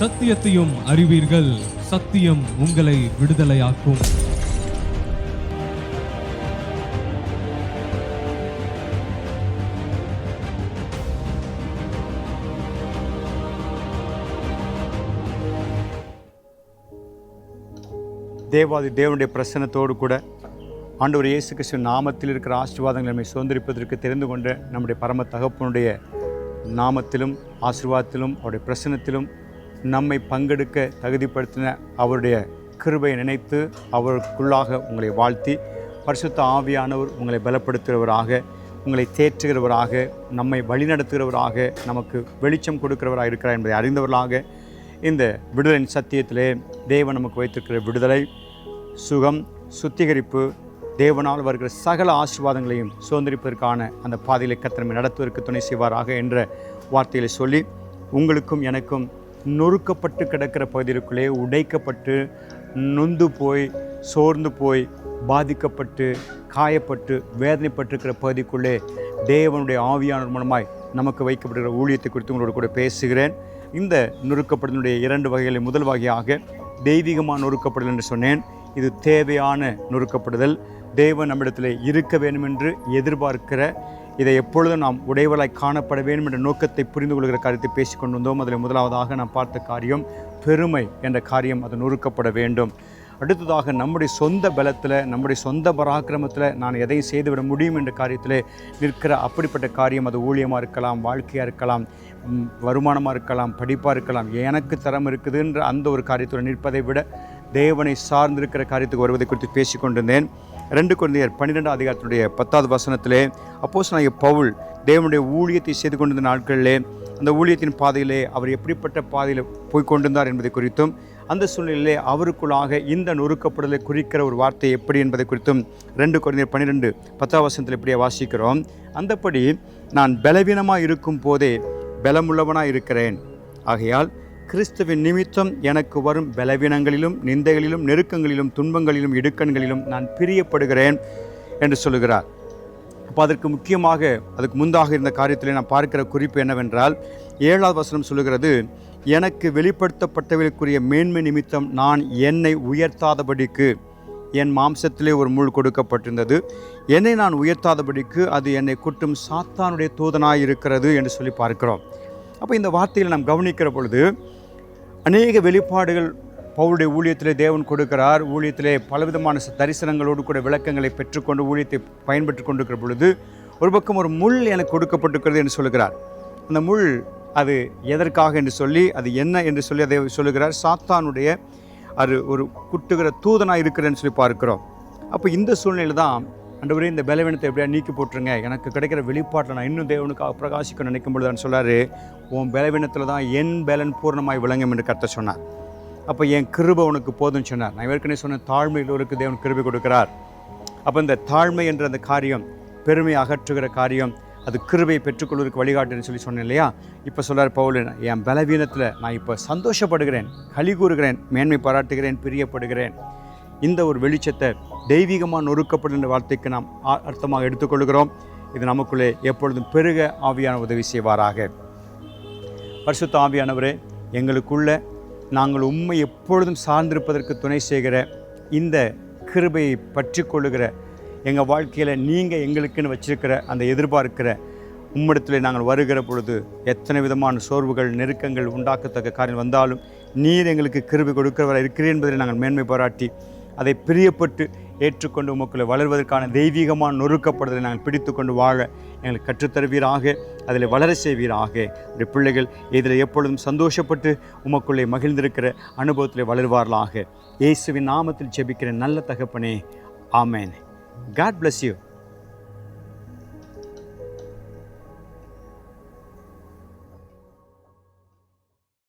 சத்தியத்தையும் அறிவீர்கள். சத்தியம் உங்களை விடுதலையாக்கும். தேவாதி தேவனுடைய பிரசன்னத்தோடு கூட ஆண்டவர் இயேசு கிறிஸ்து நாமத்தில் இருக்கிற ஆசீர்வாதங்களை நம்மை சுதந்திரிப்பதற்கு தெரிந்து கொண்ட நம்முடைய பரம தகப்பனுடைய நாமத்திலும் ஆசீர்வாதத்திலும் அவருடைய பிரசன்னத்திலும் நம்மை பங்கெடுக்க தகுதிப்படுத்தின அவருடைய கிருபையை நினைத்து அவருக்குள்ளாக உங்களை வாழ்த்தி பரிசுத்த ஆவியானவர் உங்களை பலப்படுத்துகிறவராக உங்களை தேற்றுகிறவராக நம்மை வழிநடத்துகிறவராக நமக்கு வெளிச்சம் கொடுக்கிறவராக இருக்கிறார் என்பதை அறிந்தவர்களாக இந்த விடுதலின் சத்தியத்திலே தேவன் நமக்கு வைத்திருக்கிற விடுதலை சுகம் சுத்திகரிப்பு தேவனால் வருகிற சகல ஆசீர்வாதங்களையும் சுதந்திரிப்பதற்கான அந்த பாதையிலே கத்திரமை நடத்துவதற்கு துணை செய்வாராக என்ற வார்த்தைகளை சொல்லி உங்களுக்கும் எனக்கும் நொறுக்கப்பட்டு கிடக்கிற பகுதிகளுக்குள்ளே உடைக்கப்பட்டு நொந்து போய் சோர்ந்து போய் பாதிக்கப்பட்டு காயப்பட்டு வேதனைப்பட்டிருக்கிற பகுதிக்குள்ளே தேவனுடைய ஆவியானவர் மூலமாய் நமக்கு வைக்கப்படுகிற ஊழியத்தை குறித்து உங்களோட கூட பேசுகிறேன். இந்த நொறுக்கப்படுதலுடைய இரண்டு வகைகளில் முதல் வகையாக தெய்வீகமாக நொறுக்கப்படுதல் என்று சொன்னேன். இது தேவையான நொறுக்கப்படுதல். தேவன் நம்மிடத்தில் இருக்க வேண்டும் என்று எதிர்பார்க்கிற இதை எப்பொழுதும் நாம் உடையவளாய் காணப்பட வேண்டும் என்ற நோக்கத்தை புரிந்து கொள்கிற காரியத்தை பேசிக் கொண்டு வந்தோம். அதில் முதலாவதாக நாம் பார்த்த காரியம் பெருமை என்ற காரியம் அது நொறுக்கப்பட வேண்டும். அடுத்ததாக நம்முடைய சொந்த பலத்தில் நம்முடைய சொந்த பராக்கிரமத்தில் நான் எதையும் செய்துவிட முடியும் என்ற காரியத்தில் நிற்கிற அப்படிப்பட்ட காரியம் அது ஊழியமாக இருக்கலாம் வாழ்க்கையாக இருக்கலாம் வருமானமாக இருக்கலாம் படிப்பாக இருக்கலாம் எனக்கு தரம் இருக்குதுன்ற அந்த ஒரு காரியத்தில் நிற்பதை விட தேவனை சார்ந்திருக்கிற காரியத்துக்கு வருவதை குறித்து பேசிக்கொண்டிருந்தேன். ரெண்டு குழந்தையர் பன்னிரெண்டாம் அதிகாரத்தினுடைய பத்தாவது வசனத்திலே அப்போஸ் நான் பவுல் தேவனுடைய ஊழியத்தை செய்து கொண்டிருந்த நாட்களிலே அந்த ஊழியத்தின் பாதையிலே அவர் எப்படிப்பட்ட பாதையில் போய் கொண்டிருந்தார் என்பதை குறித்தும் அந்த சூழ்நிலையிலே அவருக்குள்ளாக இந்த நொறுக்கப்படுதலை குறிக்கிற ஒரு வார்த்தை எப்படி என்பதை குறித்தும் ரெண்டு குழந்தையர் பன்னிரெண்டு பத்தாம் வசனத்தில் இப்படியே வாசிக்கிறோம். அந்தப்படி நான் பலவீனமாக இருக்கும் போதே பலமுள்ளவனாக இருக்கிறேன் ஆகையால் கிறிஸ்துவின் நிமித்தம் எனக்கு வரும் பலவீனங்களிலும் நிந்தைகளிலும் நெருக்கங்களிலும் துன்பங்களிலும் இடுக்கண்களிலும் நான் பிரியப்படுகிறேன் என்று சொல்லுகிறார். அப்போ அதற்கு முக்கியமாக அதுக்கு முந்தாக இருந்த காரியத்தில் நான் பார்க்கிற குறிப்பு என்னவென்றால் ஏழாவது வசனம் சொல்லுகிறது எனக்கு வெளிப்படுத்தப்பட்டவர்களுக்குரிய மேன்மை நிமித்தம் நான் என்னை உயர்த்தாதபடிக்கு என் மாம்சத்திலே ஒரு முள் கொடுக்கப்பட்டிருந்தது. என்னை நான் உயர்த்தாதபடிக்கு அது என்னை குட்டும் சாத்தானுடைய தூதனாய் இருக்கிறது என்று சொல்லி பார்க்கிறோம். அப்போ இந்த வார்த்தையில் நாம் கவனிக்கிற பொழுது அநேக வெளிப்பாடுகள் பவுளுடைய ஊழியத்திலே தேவன் கொடுக்கிறார். ஊழியத்திலே பலவிதமான தரிசனங்களோடு கூட விளக்கங்களை பெற்றுக்கொண்டு ஊழியத்தை பயன்பெற்று கொண்டிருக்கிற பொழுது ஒரு பக்கம் ஒரு முள் எனக்கு கொடுக்கப்பட்டிருக்கிறது என்று சொல்லுகிறார். அந்த முள் அது எதற்காக என்று சொல்லி அது என்ன என்று சொல்லி அதை சொல்லுகிறார். சாத்தானுடைய அது ஒரு குட்டுகிற தூதனாக இருக்கிறேன்னு சொல்லி பார்க்கிறோம். அப்போ இந்த சூழ்நிலை தான் ஆண்டவரே இந்த பலவீனத்தை எப்படியா நீக்கி போட்டுருங்க. எனக்கு கிடைக்கிற வெளிப்பாட்டில் நான் இன்னும் தேவனுக்காக பிரகாசிக்க நினைக்கும் பொழுது நான் சொல்லாரு உன் பலவீனத்தில் தான் என் பலன் பூர்ணமாய் விளங்கும் என்று கத்த சொன்னார். அப்போ என் கிருபை உனக்கு போதும்னு சொன்னார். நான் ஏற்கனவே சொன்ன தாழ்மையிலோருக்கு தேவன் கிருபை கொடுக்கிறார். அப்போ இந்த தாழ்மை என்ற அந்த காரியம் பெருமை அகற்றுகிற காரியம் அது கிருபையை பெற்றுக்கொள்வதற்கு வழிகாட்டுன்னு சொல்லி சொன்னேன் இல்லையா? இப்போ சொல்கிறார் பவுல் என் பலவீனத்தில் நான் இப்போ சந்தோஷப்படுகிறேன் களி கூறுகிறேன் மேன்மை பாராட்டுகிறேன் பிரியப்படுகிறேன். இந்த ஒரு வெளிச்சத்தை தெய்வீகமாக நொறுக்கப்படுகின்ற வார்த்தைக்கு நாம் அர்த்தமாக எடுத்துக்கொள்கிறோம். இது நமக்குள்ளே எப்பொழுதும் பெருக ஆவியான உதவி செய்வாராக. பரிசுத்த ஆவியானவரே எங்களுக்குள்ள நாங்கள் உண்மை எப்பொழுதும் சார்ந்திருப்பதற்கு துணை செய்கிற இந்த கிருபையை பற்றி கொள்ளுகிற எங்கள் வாழ்க்கையில் நீங்கள் எங்களுக்குன்னு வச்சிருக்கிற அந்த எதிர்பார்க்கிற உம்மிடத்தில் நாங்கள் வருகிற பொழுது எத்தனை விதமான சோர்வுகள் நெருக்கங்கள் உண்டாக்கத்தக்க காரியம் வந்தாலும் நீர் எங்களுக்கு கிருபை கொடுக்கிறவராக இருக்கிறேன் என்பதை நாங்கள் மேன்மை பாராட்டி அதை பிரியப்பட்டு ஏற்றுக்கொண்டு உமக்குள்ளே வளர்வதற்கான தெய்வீகமான நொறுக்கப்படுதலை நாங்கள் பிடித்துக்கொண்டு வாழ எங்களுக்கு கற்றுத்தருவீராக அதில் வளர செய்வீராக. இந்த பிள்ளைகள் இதில் எப்பொழுதும் சந்தோஷப்பட்டு உமக்குள்ளே மகிழ்ந்திருக்கிற அனுபவத்தில் வளருவார்களாக. இயேசுவின் நாமத்தில் ஜெபிக்கிற நல்ல தகப்பனே ஆமேன். God bless you